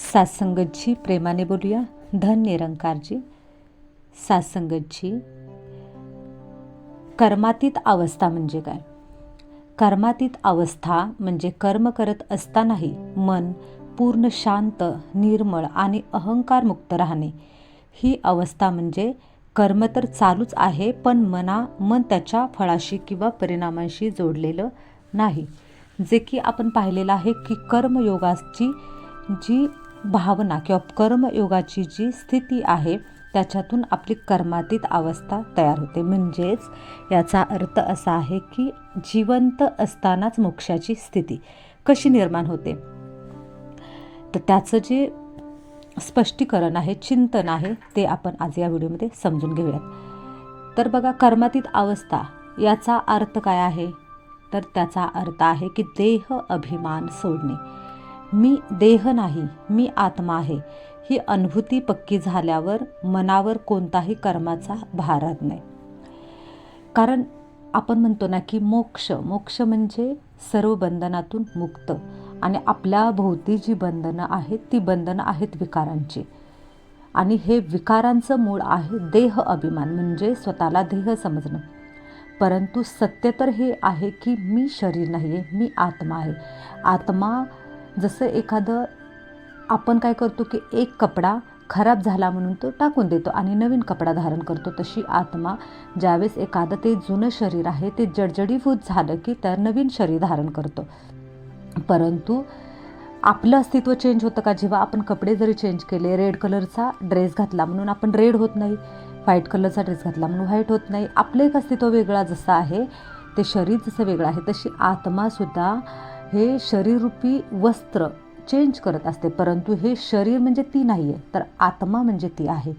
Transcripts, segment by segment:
सासंगतजी प्रेमाने बोलूया. धन निरंकारजी. सासंगतजी कर्मातीत अवस्था म्हणजे काय? कर्मातीत अवस्था म्हणजे कर्म करत असतानाही मन पूर्ण शांत निर्मळ आणि अहंकारमुक्त राहणे. ही अवस्था म्हणजे कर्म तर चालूच आहे पण मना मन त्याच्या फळाशी किंवा परिणामांशी जोडलेलं नाही. जे की आपण पाहिलेलं आहे की कर्मयोगाची जी भावना किंवा कर्मयोगाची जी स्थिती आहे त्याच्यातून आपली कर्मातीत अवस्था तयार होते. म्हणजेच याचा अर्थ असा आहे की जिवंत असतानाच मोक्षाची स्थिती कशी निर्माण होते? तर त्याचं जे स्पष्टीकरण आहे चिंतन आहे ते आपण आज या व्हिडिओमध्ये समजून घेऊयात. तर बघा कर्मातीत अवस्था याचा अर्थ काय आहे? तर त्याचा अर्थ आहे की देह अभिमान सोडणे. मी देह नाही मी आत्मा आहे. ही अनुभूती पक्की झाल्यावर मनावर कोणताही कर्माचा भार राहत नाही. कारण आपण म्हणतो ना की मोक्ष मोक्ष म्हणजे सर्व बंधनातून मुक्त. आणि आपल्या भोवती जी बंधनं आहेत ती बंधनं आहेत विकारांची. आणि हे विकारांचं मूळ आहे देह अभिमान म्हणजे स्वतःला देह समजणं. परंतु सत्य तर हे आहे की मी शरीर नाही आहे मी आत्मा आहे. आत्मा जसं एखादं आपण काय करतो की एक कपडा खराब झाला म्हणून तो टाकून देतो आणि नवीन कपडा धारण करतो तशी आत्मा ज्यावेळेस एखादं ते जुनं शरीर आहे ते जडजडीभूत झालं की तर नवीन शरीर धारण करतो. परंतु आपलं अस्तित्व चेंज होतं का? जेव्हा आपण कपडे जरी चेंज केले रेड कलरचा ड्रेस घातला म्हणून आपण रेड होत नाही व्हाईट कलरचा ड्रेस घातला म्हणून व्हाईट होत नाही आपलं एक अस्तित्व वेगळा जसं आहे ते शरीर जसं वेगळं आहे तशी आत्मासुद्धा हे शरीररूपी वस्त्र चेंज करत असते. परंतु हे शरीर म्हणजे ती नाही आहे तर आत्मा म्हणजे ती आहे.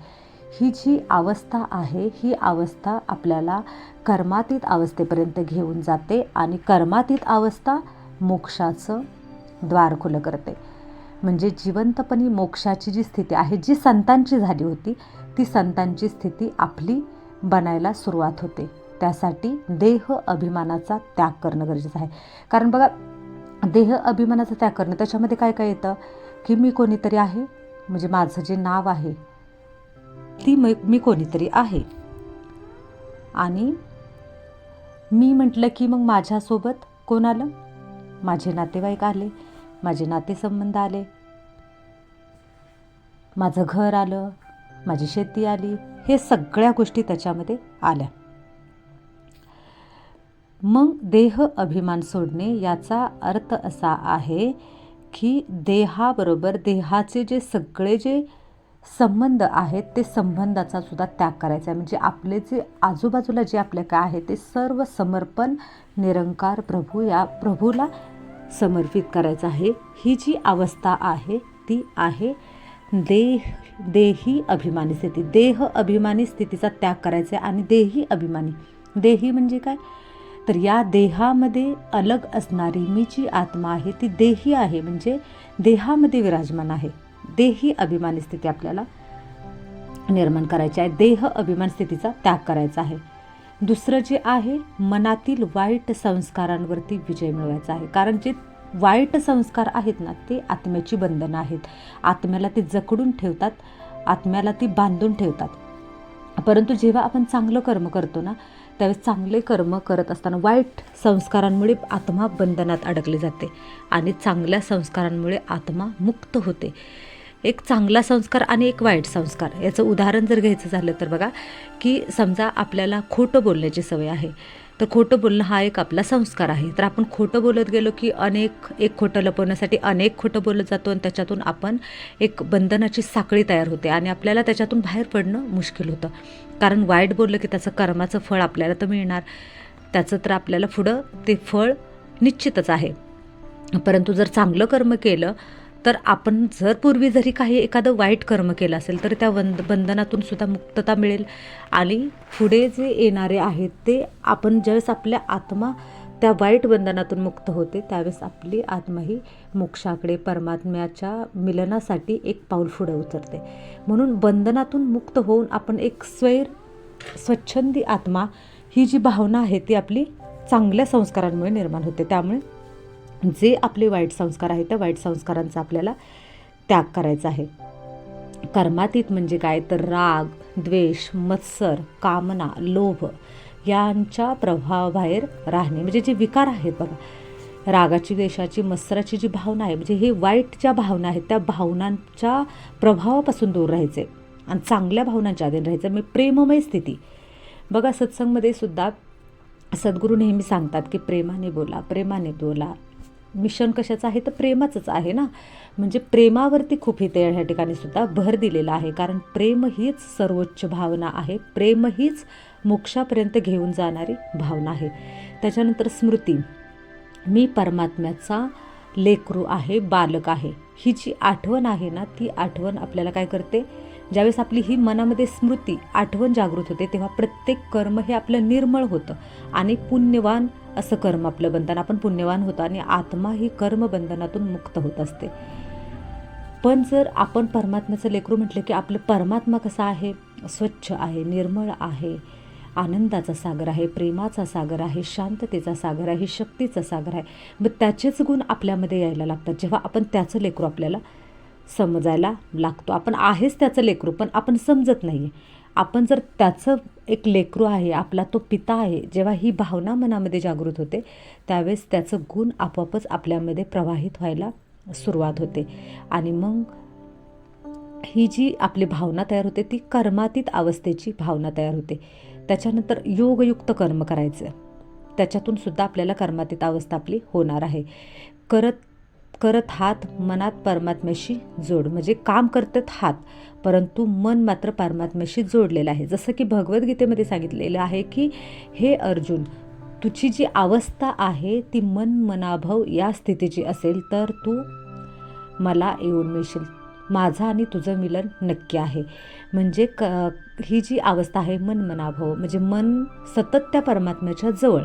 ही जी अवस्था आहे ही अवस्था आपल्याला कर्मातीत अवस्थेपर्यंत घेऊन जाते आणि कर्मातीत अवस्था मोक्षाचं द्वार खुलं करते. म्हणजे जिवंतपणी मोक्षाची जी स्थिती आहे जी संतांची झाली होती ती संतांची स्थिती आपली बनायला सुरुवात होते. त्यासाठी देह अभिमानाचा त्याग करणं गरजेचं आहे. कारण बघा देह अभिमानाचा त्याग करणं त्याच्यामध्ये काय काय येतं? की मी कोणीतरी आहे? म्हणजे माझं जे नाव आहे ती म मी कोणीतरी आहे. आणि मी म्हटलं की मग माझ्यासोबत कोण आलं? माझे नातेवाईक आले माझे नातेसंबंध आले. माझं घर आलं माझी शेती आली. हे सगळ्या गोष्टी त्याच्यामध्ये आल्या. मग देह अभिमान सोडणे याचा अर्थ असा आहे की देहाबरोबर देहाचे जे सगळे जे संबंध आहेत ते संबंधाचा सुद्धा त्याग करायचा आहे. म्हणजे आपले जे आजूबाजूला जे आपल्या काय आहे ते सर्व समर्पण निरंकार प्रभू या प्रभूला समर्पित करायचं आहे. ही जी अवस्था आहे ती आहे देह देही अभिमानी स्थिती. देह अभिमानी स्थितीचा त्याग करायचा आहे आणि देही अभिमानी. देही म्हणजे काय? तर या देहामध्ये अलग असणारी मी जी आत्मा आहे ती देही आहे म्हणजे देहामध्ये विराजमान आहे. देही अभिमानी स्थिती आपल्याला निर्माण करायची आहे. देह अभिमान स्थितीचा त्याग करायचा आहे. दुसरं जे आहे मनातील वाईट संस्कारांवरती विजय मिळवायचा आहे. कारण जे वाईट संस्कार आहेत ना ते आत्म्याची बंधनं आहेत. आत्म्याला ते जकडून ठेवतात आत्म्याला ती बांधून ठेवतात. परंतु जेव्हा आपण चांगलं कर्म करतो ना त्यावेळेस चांगले कर्म करत असताना वाईट संस्कारांमुळे आत्मा बंधनात अडकली जाते आणि चांगल्या संस्कारांमुळे आत्मा मुक्त होते. एक चांगला संस्कार आणि एक वाईट संस्कार. याचं उदाहरण जर घ्यायचं झालं तर बघा की समजा आपल्याला खोटं बोलण्याची सवय आहे तर खोटं बोलणं हा एक आपला संस्कार आहे. तर आपण खोटं बोलत गेलो की अनेक एक खोटं लपवण्यासाठी अनेक खोटं बोलत जातो आणि त्याच्यातून आपण एक बंधनाची साखळी तयार होते आणि आपल्याला त्याच्यातून बाहेर पडणं मुश्किल होतं. कारण वाईट बोललं की त्याचं कर्माचं फळ आपल्याला तर मिळणार. त्याचं तर आपल्याला पुढं ते फळ निश्चितच आहे. परंतु जर चांगलं कर्म केलं तर आपण जर पूर्वी जरी काही एखादं वाईट कर्म केलं असेल तर त्या बंध बंधनातून सुद्धा मुक्तता मिळेल. आणि पुढे जे येणारे आहेत ते आपण ज्यावेळेस आपल्या आत्मा त्या वाईट बंधनातून मुक्त होते त्यावेळेस आपली आत्मा ही मोक्षाकडे परमात्म्याच्या मिलनासाठी एक पाऊल पुढे उतरते. म्हणून बंधनातून मुक्त होऊन आपण एक स्वैर स्वच्छंदी आत्मा ही जी भावना आहे ती आपली चांगल्या संस्कारांमुळे निर्माण होते. त्यामुळे जे आपले वाईट संस्कार आहेत त्या वाईट संस्कारांचा आपल्याला त्याग करायचा आहे. कर्मातीत म्हणजे काय? तर राग द्वेष मत्सर कामना लोभ यांच्या प्रभावाबाहेर राहणे. म्हणजे जे विकार आहेत बघा रागाची द्वेषाची मत्सराची जी भावना आहे म्हणजे हे वाईट ज्या भावना आहेत त्या भावनांच्या प्रभावापासून दूर राहायचे आणि चांगल्या भावनांच्या अधीन राहायचं. मी म्हणजे प्रेममय स्थिती. बघा सत्संगमध्ये सुद्धा सद्गुरू नेहमी सांगतात की प्रेमाने बोला प्रेमाने बोला मिशन कशाचं आहे तर प्रेमाचंच आहे ना. म्हणजे प्रेमावरती खूप इथे ह्या ठिकाणी सुद्धा भर दिलेला आहे. कारण प्रेम हीच सर्वोच्च भावना आहे. प्रेम हीच मोक्षापर्यंत घेऊन जाणारी भावना आहे. त्याच्यानंतर स्मृती. मी परमात्म्याचा लेकरू आहे बालक आहे. ही जी आठवण आहे ना ती आठवण आपल्याला काय करते? ज्यावेळेस आपली ही मनामध्ये स्मृती आठवण जागृत होते तेव्हा प्रत्येक कर्म हे आपलं निर्मळ होतं. आणि पुण्यवान असं कर्म आपलं बंधन. आपण पुण्यवान होतो आणि आत्मा ही कर्मबंधनातून मुक्त होत असते. पण जर आपण परमात्म्याचं लेकरू म्हटलं की आपलं परमात्मा कसा आहे? स्वच्छ आहे निर्मळ आहे आनंदाचा सागर आहे प्रेमाचा सागर आहे शांततेचा सागर आहे शक्तीचा सागर आहे. मग त्याचेच गुण आपल्यामध्ये यायला लागतात. जेव्हा आपण त्याचं लेकरू आपल्याला समजायला लागतो. आपण आहेच त्याचं लेकरू पण आपण समजत नाही आहे आपण जर त्याचं एक लेकरू आहे आपला तो पिता आहे जेव्हा ही भावना मनामध्ये जागृत होते त्यावेळेस त्याचं गुण आपोआपच आपल्यामध्ये प्रवाहित व्हायला सुरुवात होते. आणि मग ही जी आपली भावना तयार होते ती कर्मातीत अवस्थेची भावना तयार होते. त्याच्यानंतर योगयुक्त कर्म करायचं. त्याच्यातून सुद्धा आपल्याला कर्मातीत अवस्था आपली होणार आहे. करत करत हात मनात परमात्म्याशी जोड. म्हणजे काम करतात हात परंतु मन मात्र परमात्म्याशी जोडलेलं आहे. जसं की भगवद्गीतेमध्ये सांगितलेलं आहे की हे अर्जुन तुझी जी अवस्था आहे ती मन मनाभव या स्थितीची असेल तर तू मला येऊन मिळशील. माझं आणि तुझं मिलन नक्की आहे. म्हणजे क ही जी अवस्था आहे मन मनाभव. म्हणजे मन सतत त्या परमात्म्याच्या जवळ.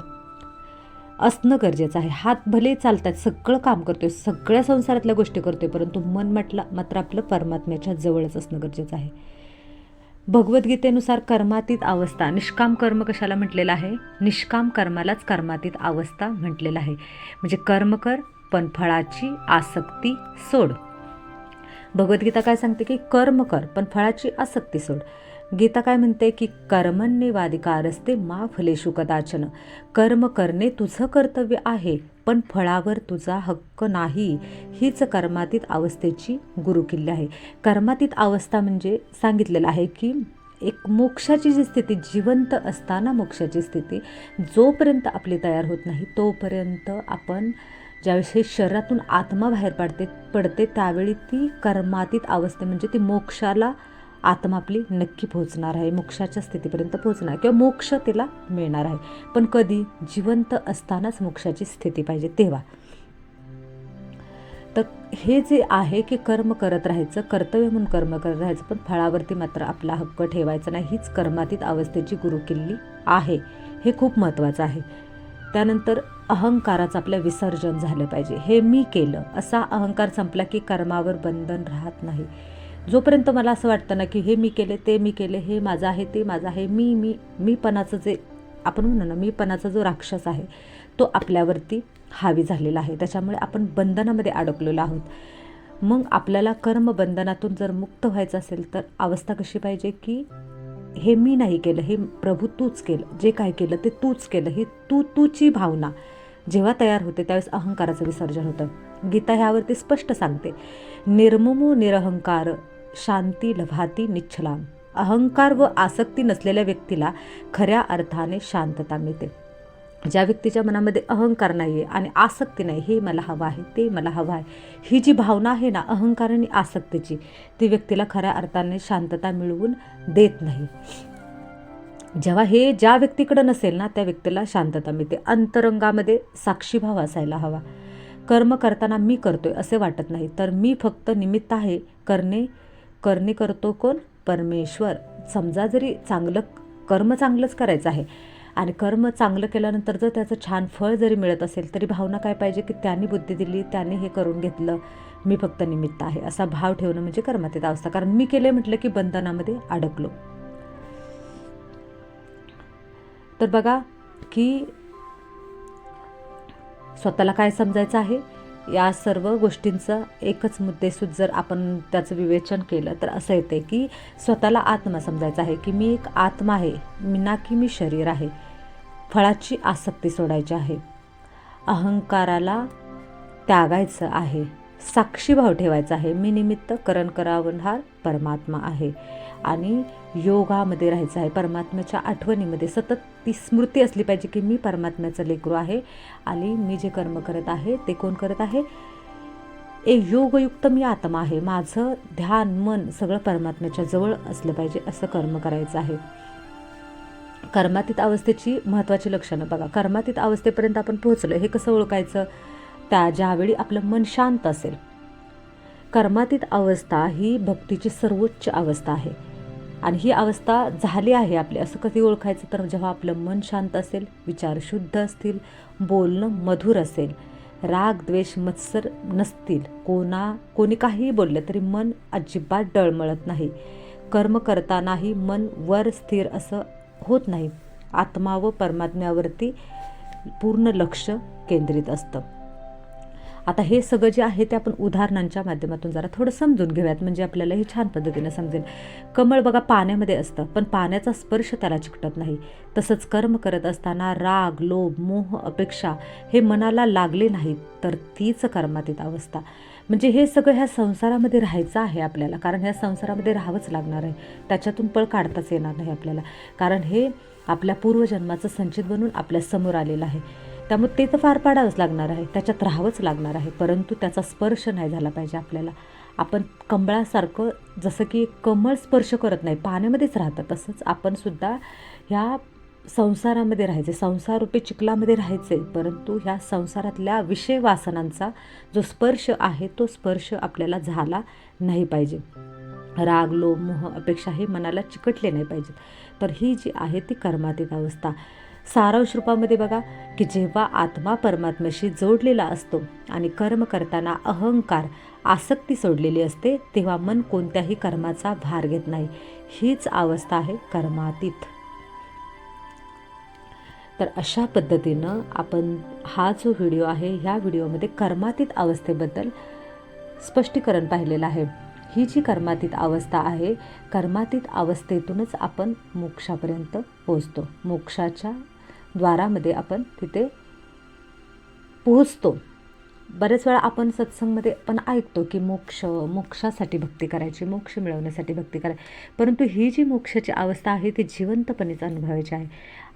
असणं गरजेचं आहे. हात भले चालतात सगळं काम करतोय सगळ्या संसारातल्या गोष्टी करतोय परंतु मन म्हटलं मात्र आपलं परमात्म्याच्या जवळच असणं गरजेचं आहे. भगवद्गीतेनुसार कर्मातीत अवस्था निष्काम कर्म कशाला म्हटलेलं आहे? निष्काम कर्मालाच कर्मातीत अवस्था म्हटलेलं आहे. म्हणजे कर्म कर पण फळाची आसक्ती सोड. भगवद्गीता काय सांगते की कर्म कर पण फळाची आसक्ती सोड. गीता काय म्हणते की कर्मण्यवाधिकारस्ते मा फलेशु कदाचन कर्म करणे तुझं कर्तव्य आहे पण फळावर तुझा हक्क नाही. हीच कर्मातीत अवस्थेची गुरुकिल्ली आहे. कर्मातीत अवस्था म्हणजे सांगितलेलं आहे की एक मोक्षाची जी स्थिती जिवंत असताना मोक्षाची स्थिती जोपर्यंत आपली तयार होत नाही तोपर्यंत आपण ज्यावेळेस हे शरीरातून आत्मा बाहेर पडते पडते त्यावेळी ती कर्मातीत अवस्थे म्हणजे ती मोक्षाला आत्मा आपली नक्की पोहोचणार आहे मोक्षाच्या स्थितीपर्यंत पोहोचणार किंवा मोक्ष तिला मिळणार आहे. पण कधी जिवंत असतानाच मोक्षाची स्थिती पाहिजे तेव्हा. तर हे जे आहे की कर्म करत राहायचं कर्तव्य म्हणून कर्म करत राहायचं पण फळावरती मात्र आपला हक्क ठेवायचा नाही हीच कर्मातीत अवस्थेची गुरुकिल्ली आहे. हे खूप महत्त्वाचं आहे. त्यानंतर अहंकाराचं आपलं विसर्जन झालं पाहिजे. हे मी केलं. असा अहंकार संपला की कर्मावर बंधन राहत नाही. जोपर्यंत मला असं वाटतं ना की हे मी केले ते मी केले हे माझं आहे ते माझं आहे मी मी मीपणाचं जे आपण म्हणू ना मीपणाचा जो राक्षस आहे तो आपल्यावरती हावी झालेला आहे. त्याच्यामुळे आपण बंधनामध्ये अडकलेलो आहोत. मग आपल्याला कर्मबंधनातून जर मुक्त व्हायचं असेल तर अवस्था कशी पाहिजे की हे मी नाही केलं हे प्रभू तूच केलं जे काय केलं ते तूच केलं हे तू तूची भावना. जेव्हा तयार होते त्यावेळेस अहंकाराचं विसर्जन होतं. गीता ह्यावरती स्पष्ट सांगते. निर्ममो निरहंकार शांती लभाती निच्छलाम. अहंकार व आसक्ती नसलेल्या व्यक्तीला खऱ्या अर्थाने शांतता मिळते. ज्या व्यक्तीच्या मनामध्ये अहंकार नाही आहे आणि आसक्ती नाही हे मला हवं आहे ते मला हवं आहे. ही जी भावना आहे ना अहंकार आणि आसक्तीची ती व्यक्तीला खऱ्या अर्थाने शांतता मिळवून देत नाही. जेव्हा हे ज्या व्यक्तीकडं नसेल ना त्या व्यक्तीला शांतता मिळते. अंतरंगामध्ये साक्षीभाव असायला हवा. कर्म करताना मी करतोय असे वाटत नाही तर मी फक्त निमित्त आहे करणे करणे करतो कोण? परमेश्वर. समजा जरी चांगलं कर्म चांगलंच करायचं आहे आणि कर्म चांगलं केल्यानंतर जर त्याचं छान फळ जरी मिळत असेल तरी भावना काय पाहिजे की त्यांनी बुद्धी दिली त्याने हे करून घेतलं मी फक्त निमित्त आहे. असा भाव ठेवणं म्हणजे कर्मातीत अवस्था. कारण मी केले म्हटलं की बंधनामध्ये अडकलो. तर बघा की स्वतःला काय समजायचं आहे? या सर्व गोष्टींचा एकच मुद्देसूद जर आपण त्याचं विवेचन केलं तर असं येते की स्वतःला आत्मा समजायचं आहे की मी एक आत्मा आहे मी ना की मी शरीर आहे. फळाची आसक्ती सोडायची आहे. अहंकाराला त्यागायचं आहे. साक्षीभाव ठेवायचा आहे. मी निमित्त करण करावणार परमात्मा आहे. आणि योगामध्ये राहायचं आहे. परमात्म्याच्या आठवणीमध्ये सतत ती स्मृती असली पाहिजे की मी परमात्म्याचं लेकरू आहे आणि मी जे कर्म करत आहे ते कोण करत आहे? ए योगयुक्त मी आत्मा आहे. माझं ध्यान मन सगळं परमात्म्याच्या जवळ असलं पाहिजे असं कर्म करायचं आहे. कर्मातीत अवस्थेची महत्त्वाची लक्षणं बघा. कर्मातीत अवस्थेपर्यंत आपण पोहोचलो. हे कसं ओळखायचं? त्या ज्यावेळी आपलं मन शांत असेल. कर्मातीत अवस्था ही भक्तीची सर्वोच्च अवस्था आहे. आणि ही अवस्था झाली आहे आपली. असं कधी ओळखायचं? तर जेव्हा आपलं मन शांत असेल विचार शुद्ध असतील बोलणं मधुर असेल राग द्वेष मत्सर नसतील कोणा कोणी काहीही बोललं तरी मन अजिबात डळमळत नाही. कर्म करतानाही मन वर स्थिर असं होत नाही. आत्मा व परमात्म्यावरती पूर्ण लक्ष केंद्रित असतं. आता हे सगळं जे आहे ते आपण उदाहरणांच्या माध्यमातून जरा थोडं समजून घेऊयात. म्हणजे आपल्याला हे छान पद्धतीने समजेल. कमळ बघा पाण्यामध्ये असतं पण पाण्याचा स्पर्श त्याला चिकटत नाही. तसंच कर्म करत असताना राग लोभ मोह अपेक्षा हे मनाला लागले नाहीत तर तीच कर्मातीत अवस्था. म्हणजे हे सगळं ह्या संसारामध्ये राहायचं आहे आपल्याला. कारण ह्या संसारामध्ये राहावंच लागणार आहे. त्याच्यातून पळ काढताच येणार नाही आपल्याला. कारण हे आपल्या पूर्वजन्माचं संचित बनून आपल्यासमोर आलेलं आहे. त्यामुळे ते तर फार पाडावंच लागणार आहे. त्याच्यात राहावंच लागणार आहे. परंतु त्याचा स्पर्श नाही झाला पाहिजे आपल्याला. आपण कमळासारखं जसं की कमळ स्पर्श करत नाही पाण्यामध्येच राहतं तसंच आपणसुद्धा ह्या संसारामध्ये राहायचे संसाररूपी चिखलामध्ये राहायचे. परंतु ह्या संसारातल्या विषय वासनांचा जो स्पर्श आहे तो स्पर्श आपल्याला झाला नाही पाहिजे. राग लोभ मोह अपेक्षा हे मनाला चिकटले नाही पाहिजेत. तर ही जी आहे ती कर्मातीत अवस्था. सारांश रूपामध्ये बघा की जेव्हा आत्मा परमात्म्याशी जोडलेला असतो आणि कर्म करताना अहंकार आसक्ती सोडलेली असते तेव्हा मन कोणत्याही कर्माचा भार घेत नाही. हीच अवस्था आहे कर्मातीत. तर अशा पद्धतीनं आपण हा जो व्हिडिओ आहे ह्या व्हिडिओमध्ये कर्मातीत अवस्थेबद्दल स्पष्टीकरण पाहिलेलं आहे. ही जी कर्मातीत अवस्था आहे कर्मातीत अवस्थेतूनच आपण मोक्षापर्यंत पोचतो मोक्षाच्या द्वारामध्ये आपण तिथे पोहोचतो. बरेच वेळा आपण सत्संगमध्ये पण ऐकतो की मोक्ष मोक्षासाठी भक्ती करायची मोक्ष मिळवण्यासाठी भक्ती करायची. परंतु ही जी मोक्षाची अवस्था आहे ती जिवंतपणेच अनुभवायची आहे.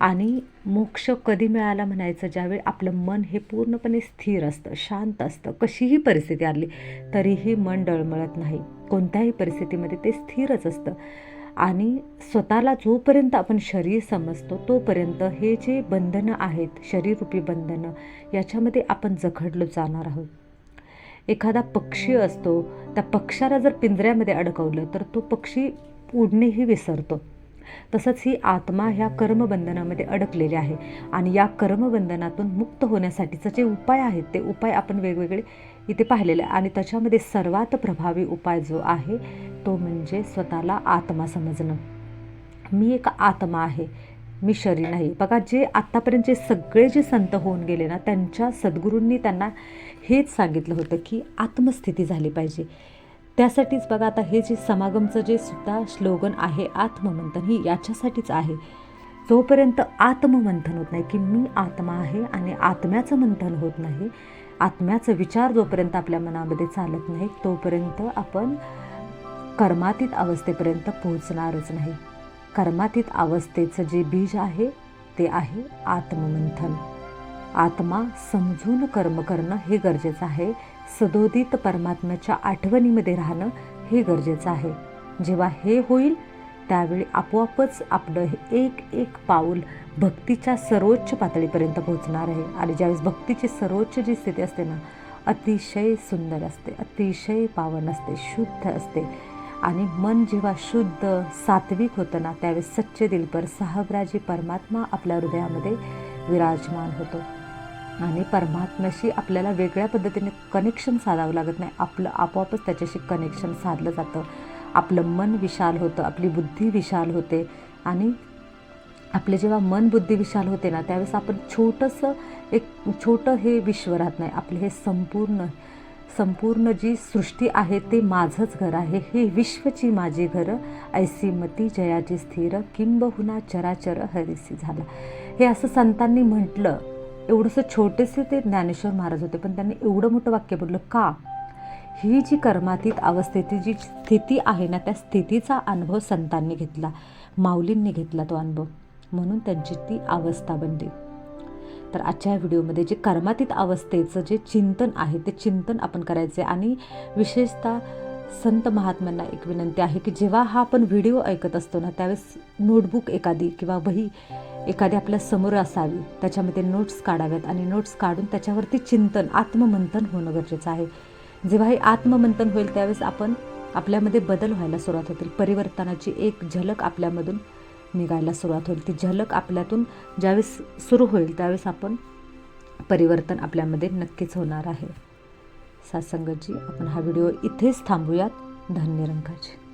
आणि मोक्ष कधी मिळाला म्हणायचं ज्यावेळी आपलं मन हे पूर्णपणे स्थिर असतं शांत असतं कशीही परिस्थिती आली तरीही मन डळमळत नाही. कोणत्याही परिस्थितीमध्ये ते स्थिरच असतं. आणि स्वतःला जोपर्यंत आपण शरीर समजतो तोपर्यंत हे जे बंधनं आहेत शरीररूपी बंधनं याच्यामध्ये आपण जखडलो जाणार आहोत. एखादा पक्षी असतो त्या पक्षाला जर पिंजऱ्यामध्ये अडकवलं तर तो पक्षी उडणेही विसरतो. तसंच ही आत्मा ह्या कर्मबंधनामध्ये अडकलेली आहे आणि या कर्मबंधनातून मुक्त होण्यासाठीचं जे उपाय आहेत ते उपाय आपण वेगवेगळे इथे पाहिलेलं आहे. आणि त्याच्यामध्ये सर्वात प्रभावी उपाय जो आहे तो म्हणजे स्वतःला आत्मा समजणं. मी एक आत्मा आहे मी शरीर नाही. बघा जे आत्तापर्यंतचे सगळे जे संत होऊन गेले ना त्यांच्या सद्गुरूंनी त्यांना हेच सांगितलं होतं की आत्मस्थिती झाली पाहिजे. त्यासाठीच बघा आता हे जे समागमचं जे सुद्धा स्लोगन आहे आत्ममंथन ही याच्यासाठीच आहे. जोपर्यंत आत्ममंथन होत नाही की मी आत्मा आहे आणि आत्म्याचं मंथन होत नाही आत्म्याचा विचार जोपर्यंत आपल्या मनामध्ये चालत नाही तोपर्यंत आपण कर्मातीत अवस्थेपर्यंत पोहोचणारच नाही. कर्मातीत अवस्थेचं जे बीज आहे ते आहे आत्ममंथन. आत्मा समजून कर्म करणं हे गरजेचं आहे. सदोदित परमात्म्याच्या आठवणीमध्ये राहणं हे गरजेचं आहे. जेव्हा हे होईल त्यावेळी आपोआपच आपलं हे एक एक पाऊल भक्तीच्या सर्वोच्च पातळीपर्यंत पोहोचणार आहे. आणि ज्यावेळेस भक्तीची सर्वोच्च जी स्थिती असते ना अतिशय सुंदर असते अतिशय पावन असते शुद्ध असते. आणि मन जेव्हा शुद्ध सात्विक होतं ना त्यावेळेस सच्चे दिलपर साहबराजी परमात्मा आपल्या हृदयामध्ये विराजमान होतो. आणि परमात्म्याशी आपल्याला वेगळ्या पद्धतीने कनेक्शन साधावं लागत नाही. आपलं आपोआपच त्याच्याशी कनेक्शन साधलं जातं. आपलं मन विशाल होतं आपली बुद्धी विशाल होते. आणि आपले जेव्हा मन बुद्धी विशाल होते ना त्यावेळेस आपण छोटंसं एक छोटं हे विश्व राहत नाही. आपले हे संपूर्ण संपूर्ण जी सृष्टी आहे ते माझंच घर आहे. हे विश्वची माझी घरं. ऐसी मती जयाची स्थिर किंबहुना चराचर हरिसी झाला. हे असं संतांनी म्हटलं. एवढंसं छोटेसे ते ज्ञानेश्वर महाराज होते पण त्यांनी एवढं मोठं वाक्य बोललं का? ही जी कर्मातीत अवस्थेची जी स्थिती आहे ना त्या स्थितीचा अनुभव संतांनी घेतला माऊलींनी घेतला तो अनुभव. म्हणून त्यांची ती अवस्था बनली. तर आजच्या व्हिडिओमध्ये जे कर्मातीत अवस्थेचं जे चिंतन आहे ते चिंतन आपण करायचे. आणि विशेषतः संत महात्म्यांना एक विनंती आहे की जेव्हा हा आपण व्हिडिओ ऐकत असतो ना त्यावेळेस नोटबुक एखादी किंवा वही एखादी आपल्यासमोर असावी. त्याच्यामध्ये नोट्स काढाव्यात आणि नोट्स काढून त्याच्यावरती चिंतन आत्ममंथन होणं गरजेचं आहे. जेव्हा हे आत्ममंथन होईल त्यावेळेस आपण आपल्यामध्ये बदल व्हायला सुरुवात होतील. परिवर्तनाची एक झलक आपल्यामधून निघायला सुरुवात होईल. ती झलक आपल्यातून ज्यावेळेस सुरू होईल त्यावेळेस आपण परिवर्तन आपल्यामध्ये नक्कीच होणार आहे. सासंगजी आपण हा व्हिडिओ इथेच थांबूयात. धन्य रंगाची.